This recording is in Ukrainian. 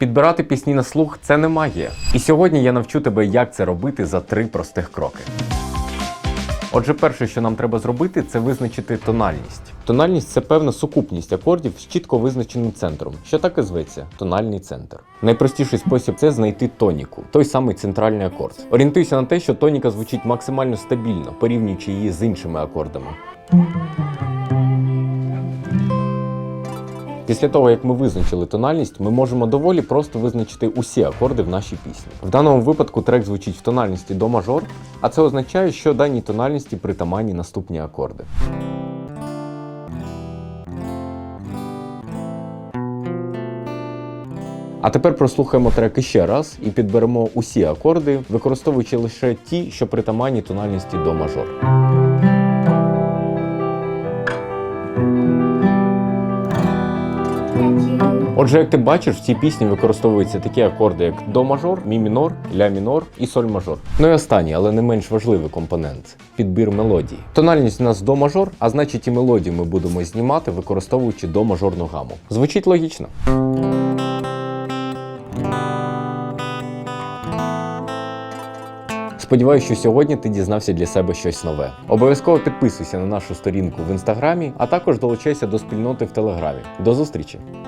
Підбирати пісні на слух це не магія. І сьогодні я навчу тебе, як це робити за три простих кроки. Отже, перше, що нам треба зробити, це визначити тональність. Тональність це певна сукупність акордів з чітко визначеним центром, що так і зветься тональний центр. Найпростіший спосіб це знайти тоніку, той самий центральний акорд. Орієнтуйся на те, що тоніка звучить максимально стабільно, порівнюючи її з іншими акордами. Після того, як ми визначили тональність, ми можемо доволі просто визначити усі акорди в нашій пісні. В даному випадку трек звучить в тональності до мажор, а це означає, що даній тональності притаманні наступні акорди. А тепер прослухаємо трек іще раз і підберемо усі акорди, використовуючи лише ті, що притаманні тональності до мажор. Отже, як ти бачиш, в цій пісні використовуються такі акорди, як до мажор, мі мінор, ля мінор і соль мажор. Ну і останній, але не менш важливий компонент підбір мелодії. Тональність у нас до мажор, а значить і мелодію ми будемо знімати, використовуючи до мажорну гаму. Звучить логічно. Сподіваюся, що сьогодні ти дізнався для себе щось нове. Обов'язково підписуйся на нашу сторінку в інстаграмі, а також долучайся до спільноти в телеграмі. До зустрічі!